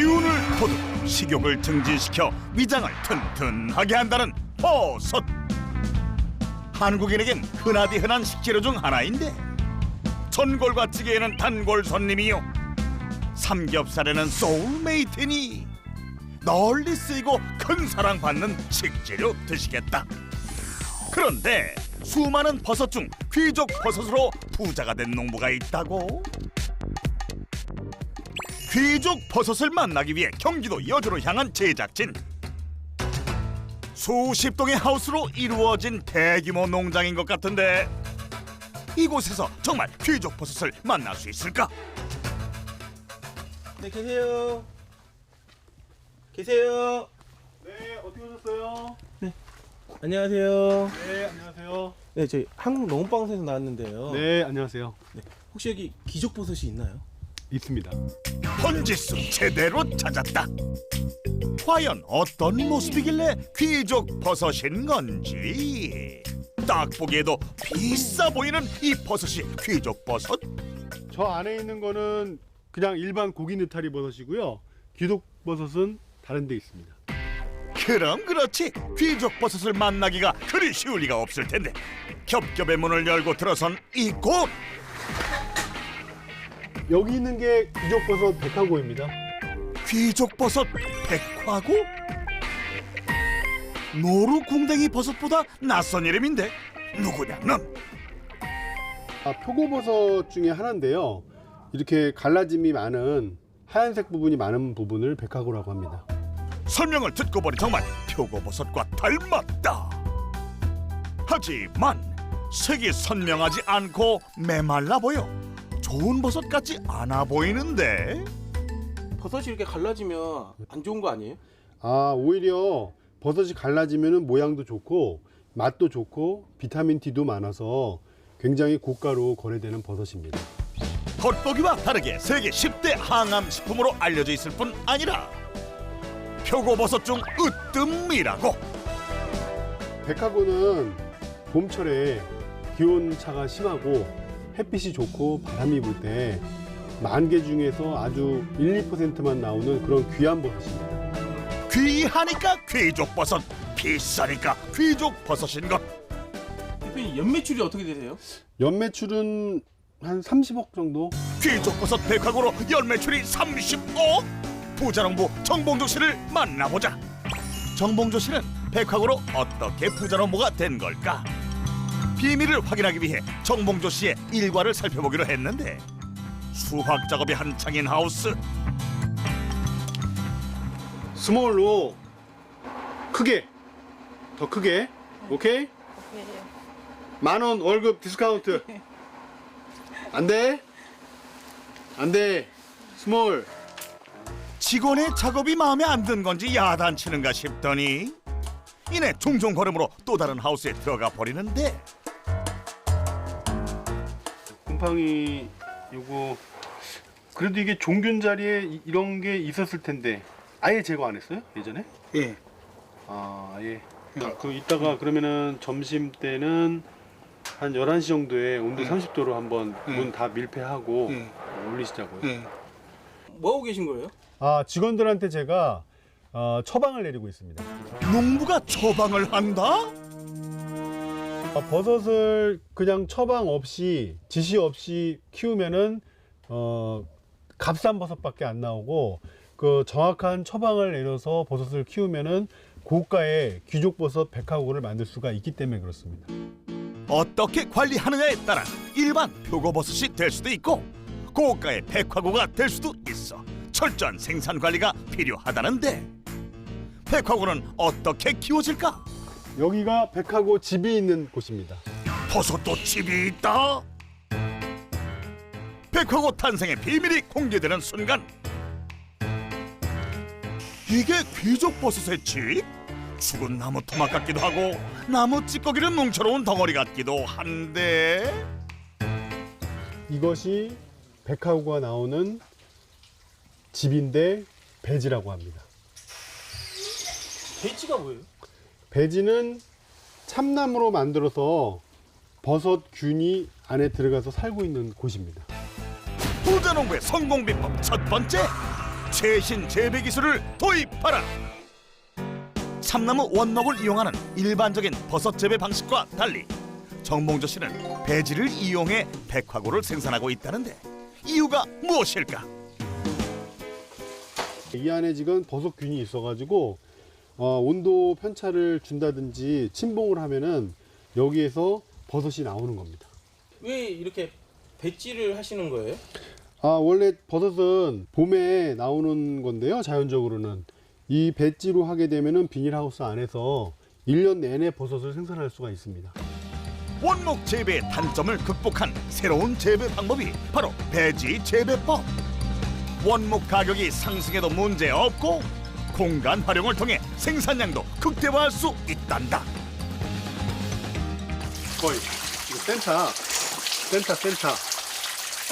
기운을 돋우고 식욕을 증진시켜 위장을 튼튼하게 한다는 버섯. 한국인에겐 흔하디 흔한 식재료 중 하나인데 전골과 찌개에는 단골 손님이요 삼겹살에는 소울메이트니 널리 쓰이고 큰 사랑받는 식재료 드시겠다. 그런데 수많은 버섯 중 귀족 버섯으로 부자가 된 농부가 있다고? 귀족 버섯을 만나기 위해 경기도 여주로 향한 제작진. 수십 동의 하우스로 이루어진 대규모 농장인 것 같은데 이곳에서 정말 귀족 버섯을 만날 수 있을까? 네 계세요. 계세요. 네, 어떻게 오셨어요? 안녕하세요. 네, 안녕하세요. 네 저희 한국 농업방송에서 나왔는데요. 네, 안녕하세요. 혹시 여기 기족버섯이 있나요? 있습니다. 번지수 제대로 찾았다. 과연 어떤 모습이길래 귀족 버섯인 건지. 딱 보기에도 비싸 보이는 이 버섯이 귀족 버섯? 저 안에 있는 거는 그냥 일반 고기 느타리 버섯이고요. 귀독 버섯은 다른 데 있습니다. 그럼 그렇지 귀족 버섯을 만나기가 그리 쉬울 리가 없을 텐데 겹겹의 문을 열고 들어선 이곳 여기 있는 게 귀족 버섯 백화고입니다. 귀족 버섯 백화고? 노루 궁뎅이 버섯보다 낯선 이름인데 누구냐 넌? 아, 표고버섯 중에 하나인데요. 이렇게 갈라짐이 많은 하얀색 부분이 많은 부분을 백화고라고 합니다. 설명을 듣고 보니 정말 표고버섯과 닮았다. 하지만 색이 선명하지 않고 메말라 보여 좋은 버섯 같지 않아 보이는데 버섯이 이렇게 갈라지면 안 좋은 거 아니에요? 아, 오히려 버섯이 갈라지면 모양도 좋고 맛도 좋고 비타민 D도 많아서 굉장히 고가로 거래되는 버섯입니다. 겉보기와 다르게 세계 10대 항암 식품으로 알려져 있을 뿐 아니라 표고버섯 중 으뜸이라고 백화고는 봄철에 기온 차가 심하고 햇빛이 좋고 바람이 불 때 만 개 중에서 아주 1, 2%만 나오는 그런 귀한 버섯입니다. 귀하니까 귀족버섯 비싸니까 귀족버섯인 것 대표님 연매출이 어떻게 되세요? 연매출은 한 30억 정도? 귀족버섯 백화고로 연매출이 30억 부자농부 정봉조 씨를 만나보자 정봉조 씨는 백화고로 어떻게 부자농부가 된 걸까 비밀을 확인하기 위해 정봉조 씨의 일과를 살펴보기로 했는데 수확 작업이 한창인 하우스 스몰로 크게 더 크게 오케이? 만 원 월급 디스카운트 안 돼? 안 돼. 스몰 직원의 작업이 마음에 안 든 건지 야단치는가 싶더니 이내 종종 걸음으로 또 다른 하우스에 들어가 버리는데 곰팡이 요거 그래도 이게 종균 자리에 이- 이런 게 있었을 텐데 아예 제거 안 했어요 예전에? 예. 아 예. 그 이따가 그러면은 점심 때는 한 11시 정도에 온도 30도로 한번 문다 밀폐하고 예. 올리시자고요. 예. 뭐 하고 계신 거예요? 아 직원들한테 제가 어, 처방을 내리고 있습니다. 농부가 처방을 한다? 아, 버섯을 그냥 처방 없이 지시 없이 키우면은 어, 값싼 버섯밖에 안 나오고 그 정확한 처방을 내려서 버섯을 키우면은 고가의 귀족 버섯 백화고를 만들 수가 있기 때문에 그렇습니다. 어떻게 관리하느냐에 따라 일반 표고버섯이 될 수도 있고 고가의 백화고가 될 수도 있어 철저한 생산 관리가 필요하다는데 백화고는 어떻게 키워질까? 여기가 백화고 집이 있는 곳입니다. 버섯도 집이 있다. 백화고 탄생의 비밀이 공개되는 순간 이게 귀족 버섯의 집? 죽은 나무 토막 같기도 하고 나무 찌꺼기를 뭉쳐놓은 덩어리 같기도 한데 이것이 백화고가 나오는 집인데 배지라고 합니다. 배지가 뭐예요? 배지는 참나무로 만들어서 버섯 균이 안에 들어가서 살고 있는 곳입니다. 부자농부의 성공 비법 첫 번째 최신 재배 기술을 도입하라. 참나무 원목을 이용하는 일반적인 버섯 재배 방식과 달리 정봉조 씨는 배지를 이용해 백화고를 생산하고 있다는데 이유가 무엇일까? 이 안에 지금 버섯균이 있어가지고 어, 온도 편차를 준다든지 침봉을 하면은 여기에서 버섯이 나오는 겁니다. 왜 이렇게 배지를 하시는 거예요? 아 원래 버섯은 봄에 나오는 건데요. 자연적으로는 이 배지로 하게 되면은 비닐하우스 안에서 1년 내내 버섯을 생산할 수가 있습니다. 원목 재배의 단점을 극복한 새로운 재배 방법이 바로 배지 재배법. 원목 가격이 상승해도 문제 없고 공간 활용을 통해 생산량도 극대화할 수 있단다. 거의 이거 센터, 센터, 센터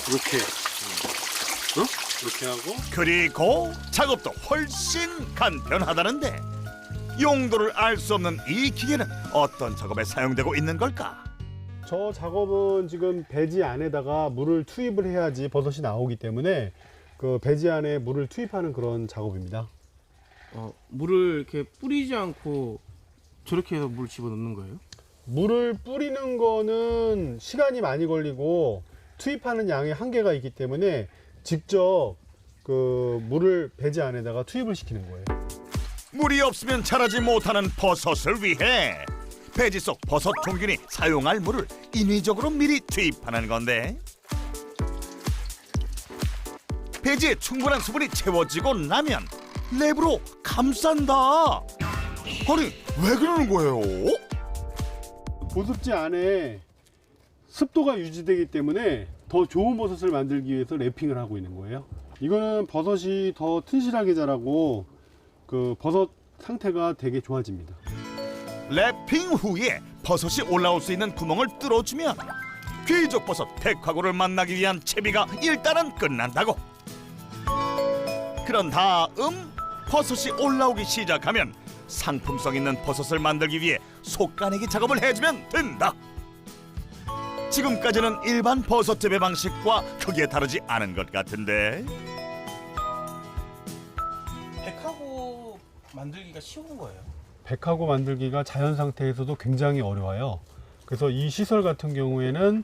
이렇게, 어? 이렇게 하고 그리고 작업도 훨씬 간편하다는데 용도를 알 수 없는 이 기계는 어떤 작업에 사용되고 있는 걸까? 저 작업은 지금 배지 안에다가 물을 투입을 해야지 버섯이 나오기 때문에 그 배지 안에 물을 투입하는 그런 작업입니다. 어, 물을 이렇게 뿌리지 않고 저렇게 해서 물 집어넣는 거예요? 물을 뿌리는 거는 시간이 많이 걸리고 투입하는 양의 한계가 있기 때문에 직접 그 물을 배지 안에다가 투입을 시키는 거예요. 물이 없으면 자라지 못하는 버섯을 위해 배지 속 버섯 종균이 사용할 물을 인위적으로 미리 투입하는 건데 배지에 충분한 수분이 채워지고 나면 랩으로 감싼다. 아니 왜 그러는 거예요? 보습지 안에 습도가 유지되기 때문에 더 좋은 버섯을 만들기 위해서 랩핑을 하고 있는 거예요. 이거는 버섯이 더 튼실하게 자라고 그 버섯 상태가 되게 좋아집니다. 랩핑 후에 버섯이 올라올 수 있는 구멍을 뚫어주면 귀족 버섯 백화고를 만나기 위한 채비가 일단은 끝난다고. 그런 다음 버섯이 올라오기 시작하면 상품성 있는 버섯을 만들기 위해 속가내기 작업을 해주면 된다. 지금까지는 일반 버섯 재배 방식과 크게 다르지 않은 것 같은데 백하고 만들기가 쉬운 거예요? 백하고 만들기가 자연 상태에서도 굉장히 어려워요. 그래서 이 시설 같은 경우에는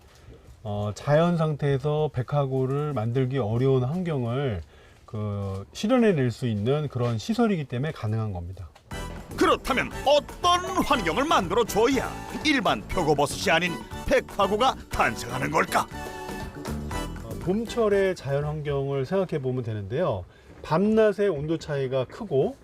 어, 자연 상태에서 백하고를 만들기 어려운 환경을 그 실현해낼 수 있는 그런 시설이기 때문에 가능한 겁니다. 그렇다면 어떤 환경을 만들어 줘야 일반 표고버섯이 아닌 백화고가 탄생하는 걸까? 어, 봄철의 자연 환경을 생각해 보면 되는데요. 밤낮의 온도 차이가 크고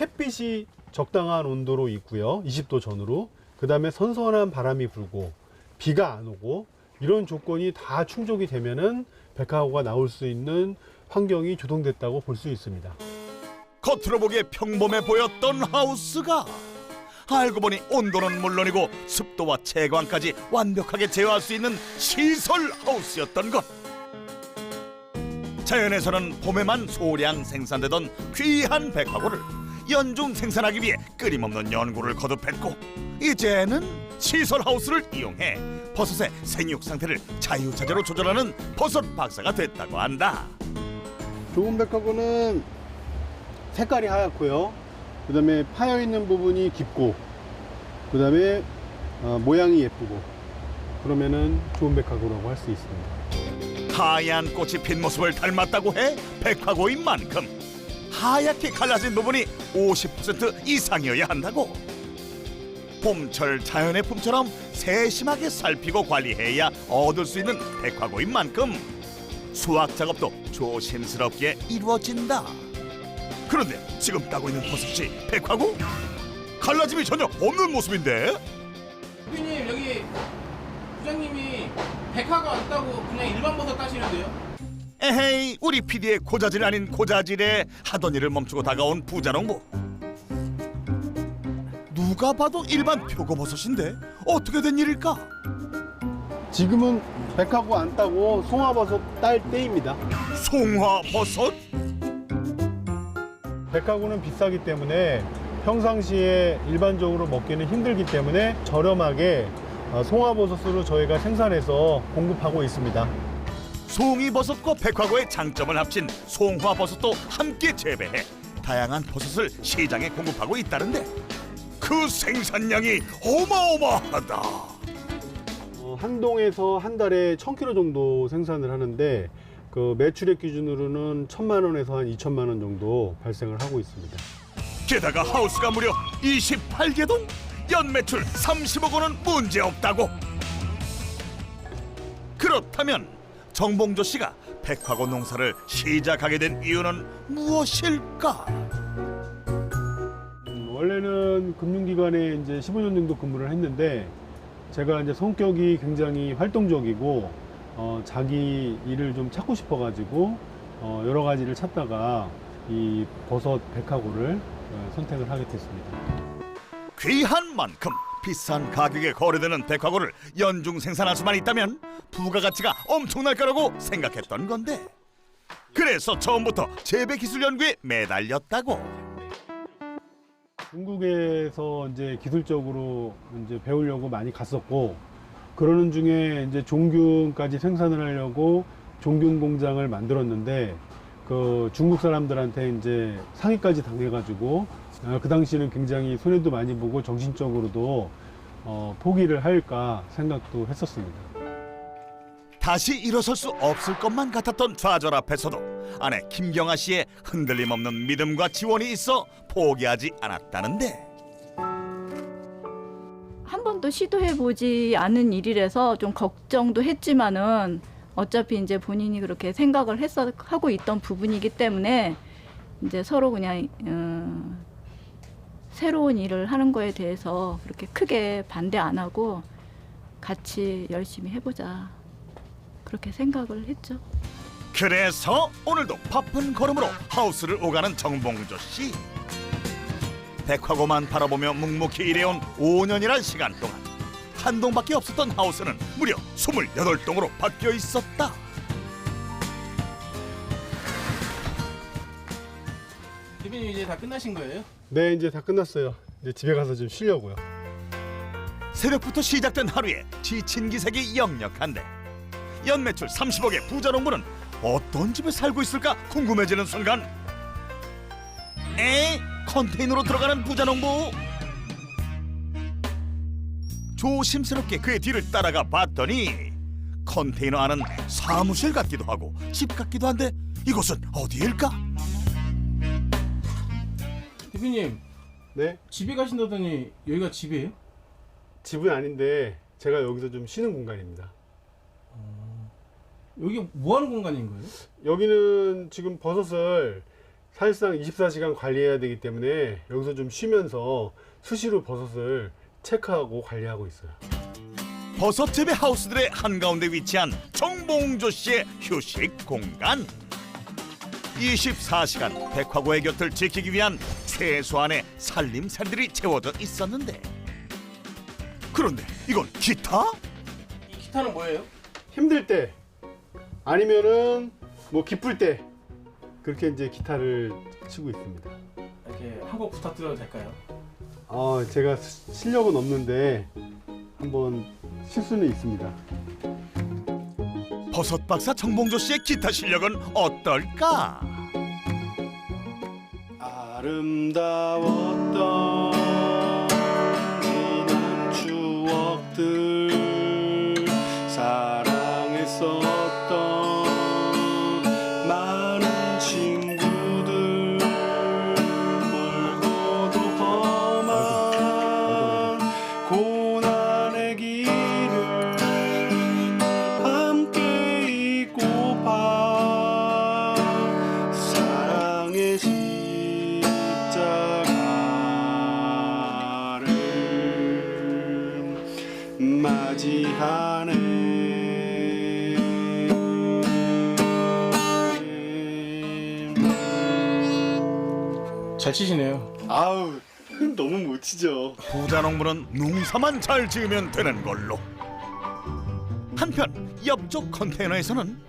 햇빛이 적당한 온도로 있고요. 20도 전후로. 그 다음에 선선한 바람이 불고 비가 안 오고 이런 조건이 다 충족이 되면은 백화고가 나올 수 있는 환경이 조성됐다고 볼 수 있습니다. 겉으로 보기에 평범해 보였던 하우스가 알고 보니 온도는 물론이고 습도와 채광까지 완벽하게 제어할 수 있는 시설 하우스였던 것. 자연에서는 봄에만 소량 생산되던 귀한 백화고를 연중 생산하기 위해 끊임없는 연구를 거듭했고 이제는 시설 하우스를 이용해 버섯의 생육 상태를 자유자재로 조절하는 버섯 박사가 됐다고 한다. 좋은 백화고는 색깔이 하얗고요. 그 다음에 파여 있는 부분이 깊고, 그 다음에 어, 모양이 예쁘고, 그러면은 좋은 백화고라고 할 수 있습니다. 하얀 꽃이 핀 모습을 닮았다고 해 백화고인 만큼 하얗게 갈라진 부분이 50% 이상이어야 한다고. 봄철 자연의 품처럼 세심하게 살피고 관리해야 얻을 수 있는 백화고인 만큼 수확 작업도 조심스럽게 이루어진다. 그런데 지금 따고 있는 버섯이 백화고? 갈라짐이 전혀 없는 모습인데? 부장님 여기 부장님이 백화가 왔다고 그냥 일반 버섯 따시는데요? 에헤이 우리 PD의 고자질 아닌 고자질에 하던 일을 멈추고 다가온 부자농부 누가 봐도 일반 표고버섯인데 어떻게 된 일일까? 지금은 백화고 안 따고 송화버섯 딸 때입니다. 송화버섯? 백화고는 비싸기 때문에 평상시에 일반적으로 먹기는 힘들기 때문에 저렴하게 어, 송화버섯으로 저희가 생산해서 공급하고 있습니다. 송이버섯과 백화고의 장점을 합친 송화버섯도 함께 재배해 다양한 버섯을 시장에 공급하고 있다는데 그 생산량이 어마어마하다. 어, 한 동에서 한 달에 1000kg 정도 생산을 하는데 그 매출액 기준으로는 1000만 원에서 한 2천만 원 정도 발생을 하고 있습니다. 게다가 하우스가 무려 28개 동 연매출 30억 원은 문제 없다고. 그렇다면 정봉조 씨가 백화고 농사를 시작하게 된 이유는 무엇일까? 음, 원래는 금융기관에 이제 15년 정도 근무를 했는데 제가 이제 성격이 굉장히 활동적이고 어, 자기 일을 좀 찾고 싶어 가지고 어, 여러 가지를 찾다가 이 버섯 백화고를 어, 선택을 하게 됐습니다. 귀한 만큼 비싼 가격에 거래되는 백화고를 연중 생산할 수만 있다면 부가가치가 엄청날 거라고 생각했던 건데 그래서 처음부터 재배 기술 연구에 매달렸다고. 중국에서 이제 기술적으로 이제 배우려고 많이 갔었고 그러는 중에 이제 종균까지 생산을 하려고 종균 공장을 만들었는데 그 중국 사람들한테 이제 상해까지 당해가지고 어, 그 당시에는 굉장히 손해도 많이 보고 정신적으로도 어, 포기를 할까 생각도 했었습니다. 다시 일어설 수 없을 것만 같았던 좌절 앞에서도 아내 김경아 씨의 흔들림 없는 믿음과 지원이 있어 포기하지 않았다는데. 한 번도 시도해 보지 않은 일이라서 좀 걱정도 했지만은 어차피 이제 본인이 그렇게 생각을 했어 하고 있던 부분이기 때문에 이제 서로 그냥 어, 새로운 일을 하는 거에 대해서 그렇게 크게 반대 안 하고 같이 열심히 해보자 그렇게 생각을 했죠. 그래서 오늘도 바쁜 걸음으로 하우스를 오가는 정봉조 씨 백화고만 바라보며 묵묵히 일해온 5년이란 시간 동안 한 동밖에 없었던 하우스는 무려 28동으로 바뀌어 있었다 대표님 이제 다 끝나신 거예요? 네, 이제 다 끝났어요. 이제 집에 가서 좀 쉬려고요. 새벽부터 시작된 하루에 지친 기색이 역력한데 연매출 30억의 부자 농부는 어떤 집에 살고 있을까 궁금해지는 순간 에 컨테이너로 들어가는 부자 농부 조심스럽게 그의 뒤를 따라가 봤더니 컨테이너 안은 사무실 같기도 하고 집 같기도 한데 이곳은 어디일까? 대표님 네, 집에 가신다더니 여기가 집이에요? 집은 아닌데 제가 여기서 좀 쉬는 공간입니다. 여기 뭐 하는 공간인 거예요? 여기는 지금 버섯을 사실상 24시간 관리해야 되기 때문에 여기서 좀 쉬면서 수시로 버섯을 체크하고 관리하고 있어요. 버섯 재배 하우스들의 한가운데 위치한 정봉조 씨의 휴식 공간. 24시간 백화고의 곁을 지키기 위한 최소한의 살림살들이 채워져 있었는데 그런데 이건 기타? 이 기타는 뭐예요? 힘들 때 아니면은 뭐 기쁠 때 그렇게 이제 기타를 치고 있습니다. 이렇게 한 곡 부탁드려도 될까요? 아, 제가 시- 실력은 없는데 한번 칠 수는 있습니다. 버섯 박사 정봉조 씨의 기타 실력은 어떨까? 아름다웠던 잘 치시네요. 아우 너무 못 치죠 부자 농부는 농사만 잘 지으면 되는 걸로. 한편 옆쪽 컨테이너에서는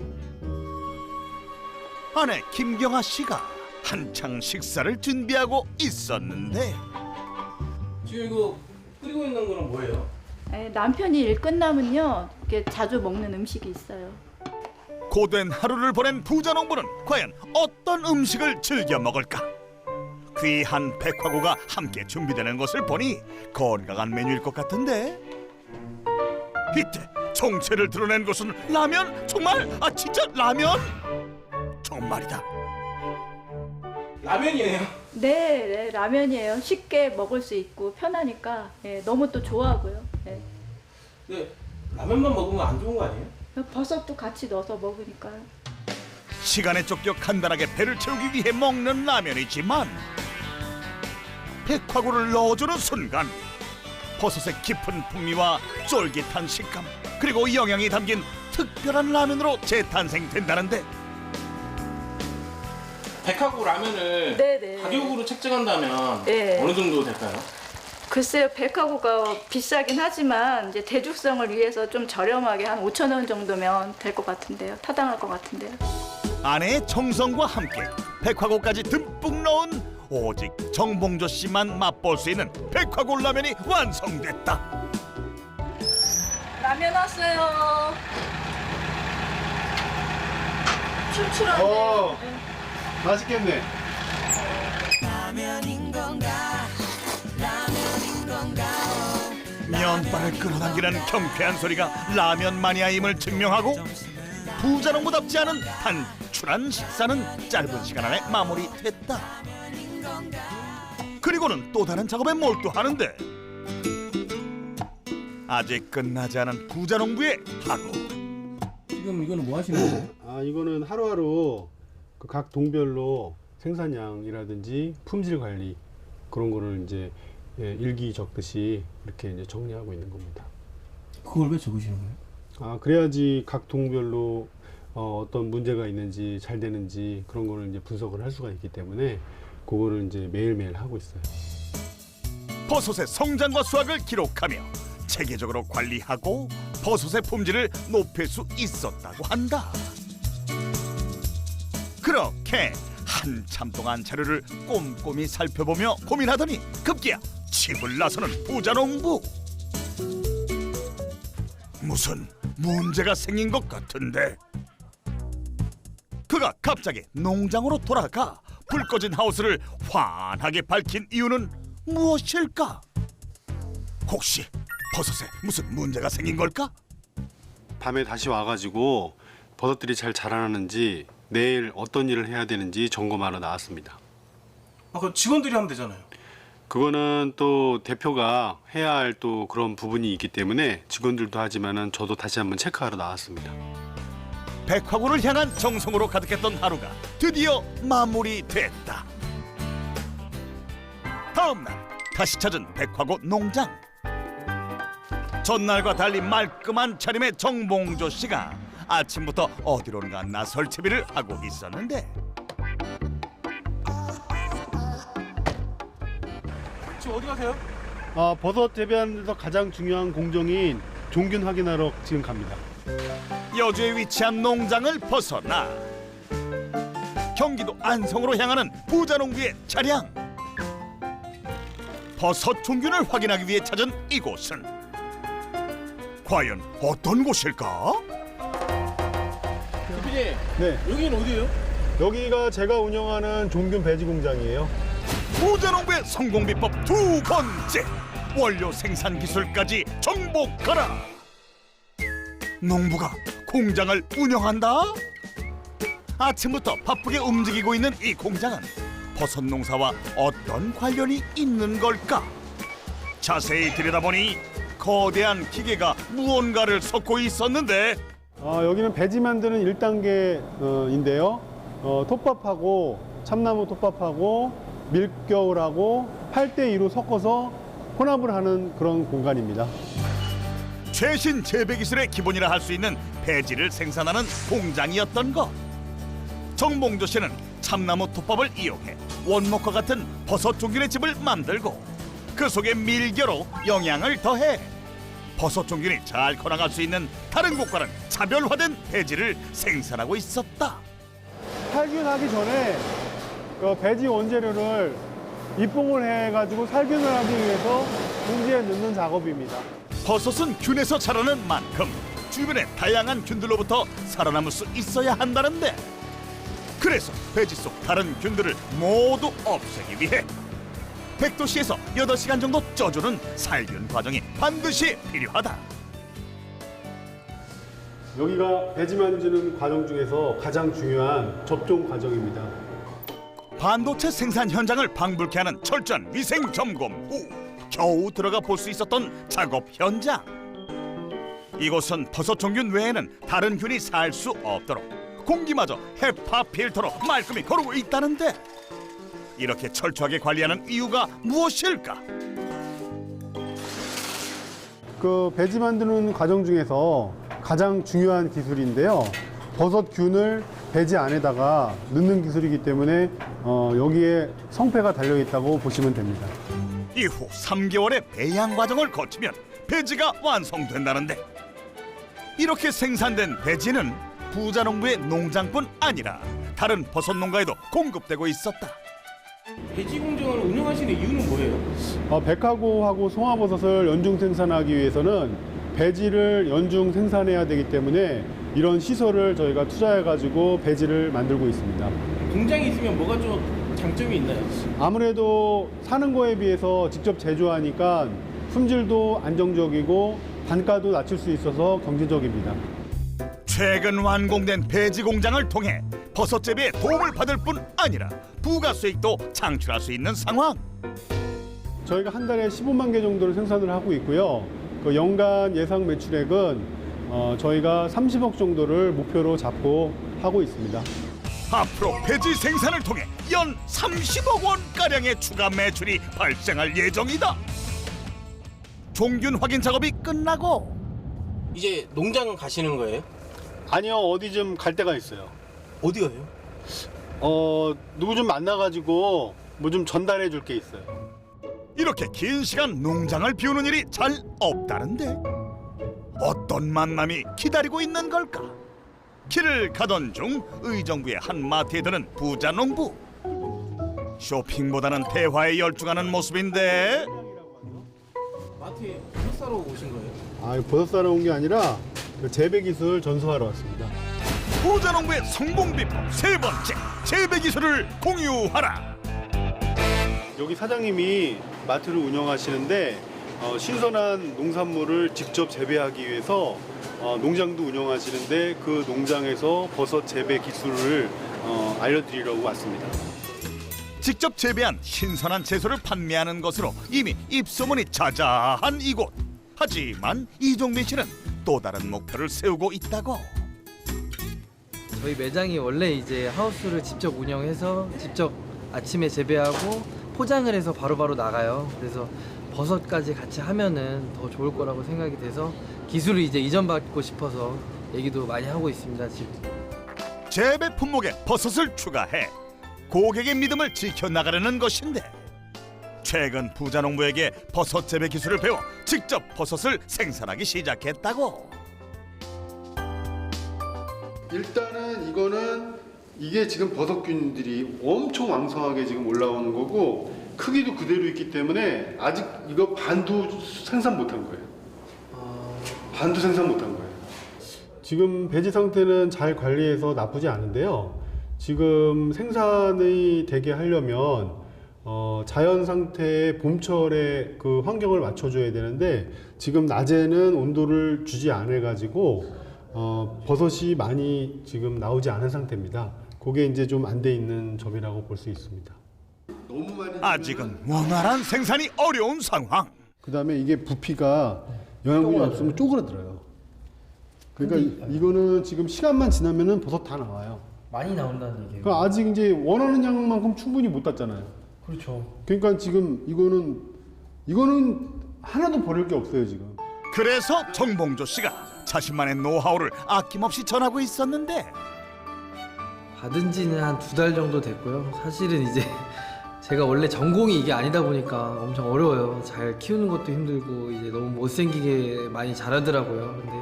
아내 김경아 씨가 한창 식사를 준비하고 있었는데 지금 이거 끓이고 있는 거는 뭐예요? 에, 남편이 일 끝나면요 이렇게 자주 먹는 음식이 있어요. 고된 하루를 보낸 부자 농부는 과연 어떤 음식을 즐겨 먹을까? 귀한 백화고가 함께 준비되는 것을 보니 건강한 메뉴일 것 같은데 이때 정체를 드러낸 것은 라면? 정말? 아 진짜 라면? 정말이다 라면이에요. 네, 네, 라면이에요. 쉽게 먹을 수 있고 편하니까 예, 너무 또 좋아하고요. 예. 근데 라면만 먹으면 안 좋은 거 아니에요? 버섯도 같이 넣어서 먹으니까요. 시간에 쫓겨 간단하게 배를 채우기 위해 먹는 라면이지만 백화고를 넣어주는 순간 버섯의 깊은 풍미와 쫄깃한 식감 그리고 영양이 담긴 특별한 라면으로 재탄생된다는데 백화고 라면을 네네. 가격으로 책정한다면 네. 어느 정도 될까요? 글쎄요, 백화고가 비싸긴 하지만 이제 대중성을 위해서 좀 저렴하게 한 5천 원 정도면 될 것 같은데요. 타당할 것 같은데요. 아내의 정성과 함께 백화고까지 듬뿍 넣은 오직 정봉조 씨만 맛볼 수 있는 백화고 라면이 완성됐다 라면 왔어요. 출출한데. 어. 맛있겠네. 면발을 끌어당기는 경쾌한 소리가 라면 마니아임을 증명하고 부자농부답지 않은 단 출한 식사는 짧은 시간 안에 마무리됐다. 그리고는 또 다른 작업에 몰두하는데 아직 끝나지 않은 부자농부의 하루. 지금 이거는 뭐 하시는 거예요? 아 이거는 하루하루 그 각 동별로 생산량이라든지 품질 관리 그런 거를 이제 예, 일기 적듯이 이렇게 이제 정리하고 있는 겁니다. 그걸 왜 적으시는 거예요? 아 그래야지 각 동별로 어, 어떤 문제가 있는지 잘 되는지 그런 거를 이제 분석을 할 수가 있기 때문에 그거를 이제 매일매일 하고 있어요. 버섯의 성장과 수확을 기록하며 체계적으로 관리하고 버섯의 품질을 높일 수 있었다고 한다. 그렇게 한참 동안 자료를 꼼꼼히 살펴보며 고민하더니 급기야 집을 나서는 부자 농부. 무슨 문제가 생긴 것 같은데. 그가 갑자기 농장으로 돌아가 불 꺼진 하우스를 환하게 밝힌 이유는 무엇일까? 혹시 버섯에 무슨 문제가 생긴 걸까? 밤에 다시 와가지고 버섯들이 잘 자라나는지 내일 어떤 일을 해야 되는지 점검하러 나왔습니다. 아, 그 직원들이 하면 되잖아요. 그거는 또 대표가 해야 할 또 그런 부분이 있기 때문에 직원들도 하지만은 저도 다시 한번 체크하러 나왔습니다. 백화고를 향한 정성으로 가득했던 하루가 드디어 마무리됐다. 다음 날 다시 찾은 백화고 농장. 전날과 달리 말끔한 차림의 정봉조 씨가 아침부터 어디론가 나설 채비를 하고 있었는데 지금 어디 가세요? 아, 버섯 재배하는 데서 가장 중요한 공정인 종균 확인하러 지금 갑니다. 여주에 위치한 농장을 벗어나 경기도 안성으로 향하는 부자농부의 차량 버섯 종균을 확인하기 위해 찾은 이곳은 과연 어떤 곳일까? 대표님, 네, 여기는 어디예요? 여기가 제가 운영하는 종균 배지 공장이에요. 부자농부의 성공 비법 두 번째 원료 생산 기술까지 정복하라 농부가 공장을 운영한다 아침부터 바쁘게 움직이고 있는 이 공장은 버섯 농사와 어떤 관련이 있는 걸까 자세히 들여다보니 거대한 기계가 무언가를 섞고 있었는데 어, 여기는 배지 만드는 1단계인데요. 어, 톱밥하고 참나무 톱밥하고 밀겨울하고 8대2로 섞어서 혼합을 하는 그런 공간입니다. 최신 재배 기술의 기본이라 할 수 있는 배지를 생산하는 공장이었던 것. 정봉조 씨는 참나무 톱밥을 이용해 원목과 같은 버섯 종균의 집을 만들고 그 속에 밀겨로 영양을 더해 버섯 종균이 잘 커나갈 수 있는 다른 곳과는 차별화된 배지를 생산하고 있었다. 살균하기 전에 그 배지 원재료를 입봉을 해가지고 살균을 하기 위해서 봉지에 넣는 작업입니다. 버섯은 균에서 자라는 만큼 주변의 다양한 균들로부터 살아남을 수 있어야 한다는데 그래서 배지 속 다른 균들을 모두 없애기 위해 백도시에서 8시간 정도 쪄주는 살균 과정이 반드시 필요하다. 여기가 배지 만드는 과정 중에서 가장 중요한 접종 과정입니다. 반도체 생산 현장을 방불케 하는 철저한 위생 점검 후 겨우 들어가 볼 수 있었던 작업 현장. 이곳은 버섯 종균 외에는 다른 균이 살 수 없도록 공기마저 헤파 필터로 말끔히 거르고 있다는데 이렇게 철저하게 관리하는 이유가 무엇일까? 그 배지 만드는 과정 중에서 가장 중요한 기술인데요. 버섯 균을 배지 안에다가 넣는 기술이기 때문에 어, 여기에 성패가 달려 있다고 보시면 됩니다. 이후 3개월의 배양 과정을 거치면 배지가 완성된다는데 이렇게 생산된 배지는 부자 농부의 농장뿐 아니라 다른 버섯 농가에도 공급되고 있었다. 돼지 공장을 운영하시는 이유는 뭐예요? 어, 백화고하고 송화버섯을 연중 생산하기 위해서는 배지를 연중 생산해야 되기 때문에 이런 시설을 저희가 투자해가지고 배지를 만들고 있습니다. 공장이 있으면 뭐가 좀 장점이 있나요? 아무래도 사는 거에 비해서 직접 제조하니까 품질도 안정적이고 단가도 낮출 수 있어서 경제적입니다. 최근 완공된 배지 공장을 통해 버섯 재배에 도움을 받을 뿐 아니라 부가 수익도 창출할 수 있는 상황. 저희가 한 달에 15만 개 정도를 생산을 하고 있고요. 그 연간 예상 매출액은 어, 저희가 30억 정도를 목표로 잡고 하고 있습니다. 앞으로 배지 생산을 통해 연 30억 원 가량의 추가 매출이 발생할 예정이다. 종균 확인 작업이 끝나고 이제 농장 가시는 거예요? 아니요, 어디 좀 갈 데가 있어요. 어디 가요? 어, 누구 좀 만나가지고 뭐 좀 전달해 줄 게 있어요. 이렇게 긴 시간 농장을 비우는 일이 잘 없다는데 어떤 만남이 기다리고 있는 걸까? 길을 가던 중 의정부의 한 마트에 드는 부자 농부 쇼핑보다는 대화에 열중하는 모습인데 마트에 버섯 사러 오신 거예요? 아, 버섯 사러 온 게 아니라 그 재배 기술 전수하러 왔습니다. 부자 농부의 성공 비법 세 번째 재배 기술을 공유하라. 여기 사장님이 마트를 운영하시는데 어, 신선한 농산물을 직접 재배하기 위해서 어, 농장도 운영하시는데 그 농장에서 버섯 재배 기술을 어, 알려드리려고 왔습니다. 직접 재배한 신선한 채소를 판매하는 것으로 이미 입소문이 자자한 이곳. 하지만 이종민 씨는 또 다른 목표를 세우고 있다고. 저희 매장이 원래 이제 하우스를 직접 운영해서 직접 아침에 재배하고 포장을 해서 바로바로 나가요. 그래서 버섯까지 같이 하면은 더 좋을 거라고 생각이 돼서 기술을 이제 이전받고 싶어서 얘기도 많이 하고 있습니다. 지금. 재배 품목에 버섯을 추가해 고객의 믿음을 지켜나가려는 것인데 최근 부자 농부에게 버섯 재배 기술을 배워 직접 버섯을 생산하기 시작했다고. 일단은 이거는 이게 지금 버섯균들이 엄청 왕성하게 지금 올라오는 거고 크기도 그대로 있기 때문에 아직 이거 반도 생산 못한 거예요. 반도 생산 못한 거예요. 지금 배지 상태는 잘 관리해서 나쁘지 않은데요. 지금 생산이 되게 하려면 어, 자연 상태의 봄철에 그 환경을 맞춰줘야 되는데 지금 낮에는 온도를 주지 않아 가지고 어, 버섯이 많이 지금 나오지 않은 상태입니다. 그게 이제 좀 안 돼 있는 점이라고 볼 수 있습니다. 너무 많이 아직은 원활한 생산이 어려운 상황. 그다음에 이게 부피가 영양분이 없으면 쪼그라들어요. 그러니까 이거는 지금 시간만 지나면은 버섯 다 나와요. 많이 나온다는 얘기예요. 그러니까 아직 이제 원하는 양만큼 충분히 못 땄잖아요. 그렇죠. 그러니까 지금 이거는 이거는 하나도 버릴 게 없어요 지금. 그래서 정봉조 씨가 자신만의 노하우를 아낌없이 전하고 있었는데 받은 지는 한 두 달 정도 됐고요. 사실은 이제 제가 원래 전공이 이게 아니다 보니까 엄청 어려워요. 잘 키우는 것도 힘들고 이제 너무 못생기게 많이 자라더라고요. 근데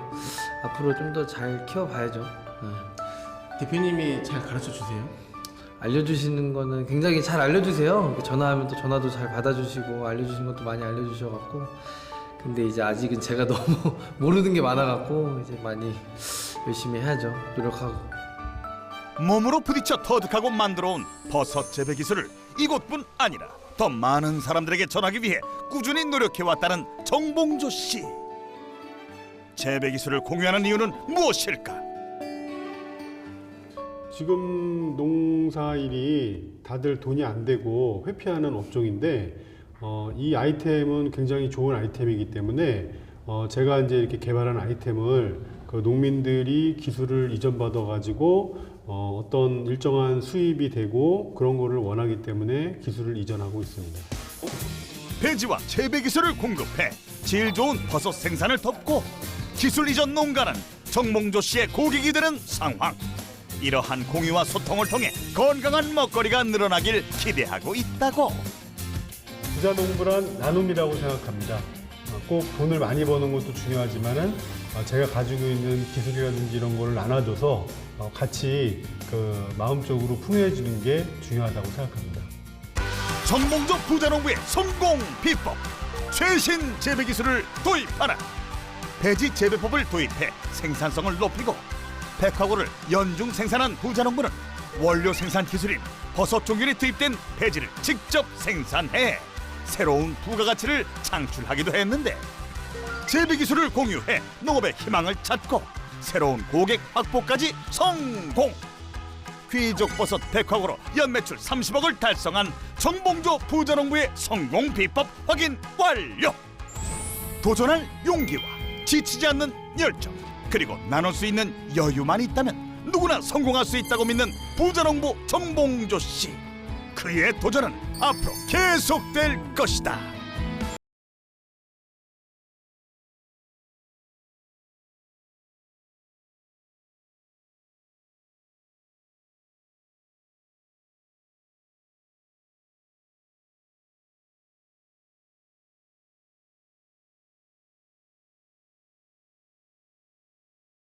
앞으로 좀 더 잘 키워봐야죠. 네. 대표님이 잘 가르쳐 주세요. 알려주시는 거는 굉장히 잘 알려주세요. 전화하면 또 전화도 잘 받아주시고 알려주신 것도 많이 알려주셔갖고 근데 이제 아직은 제가 너무 모르는 게 많아갖고 이제 많이 열심히 해야죠. 노력하고. 몸으로 부딪혀 터득하고 만들어온 버섯 재배 기술을 이곳뿐 아니라 더 많은 사람들에게 전하기 위해 꾸준히 노력해왔다는 정봉조 씨. 재배 기술을 공유하는 이유는 무엇일까? 지금 농사일이 다들 돈이 안 되고 회피하는 업종인데 어, 이 아이템은 굉장히 좋은 아이템이기 때문에 어, 제가 이제 이렇게 개발한 아이템을 그 농민들이 기술을 이전받아 가지고 어, 어떤 일정한 수입이 되고 그런 거를 원하기 때문에 기술을 이전하고 있습니다. 배지와 재배 기술을 공급해 질 좋은 버섯 생산을 돕고 기술 이전 농가는 정봉조 씨의 고객이 되는 상황. 이러한 공유와 소통을 통해 건강한 먹거리가 늘어나길 기대하고 있다고. 부자 농부란 나눔이라고 생각합니다. 어, 꼭 돈을 많이 버는 것도 중요하지만은 어, 제가 가지고 있는 기술이라든지 이런 거를 나눠줘서 어, 같이 그 마음적으로 풍요해지는 게 중요하다고 생각합니다. 정봉조 부자농부의 성공 비법 최신 재배 기술을 도입하라 배지 재배법을 도입해 생산성을 높이고 백화고를 연중 생산한 부자농부는 원료 생산 기술인 버섯 종균이 투입된 배지를 직접 생산해 새로운 부가가치를 창출하기도 했는데 재배 기술을 공유해 농업의 희망을 찾고 새로운 고객 확보까지 성공 귀족 버섯 백화고로 연매출 30억을 달성한 정봉조 부자농부의 성공 비법 확인 완료. 도전할 용기와 지치지 않는 열정 그리고 나눌 수 있는 여유만 있다면 누구나 성공할 수 있다고 믿는 부자농부 정봉조 씨. 그의 도전은 앞으로 계속될 것이다.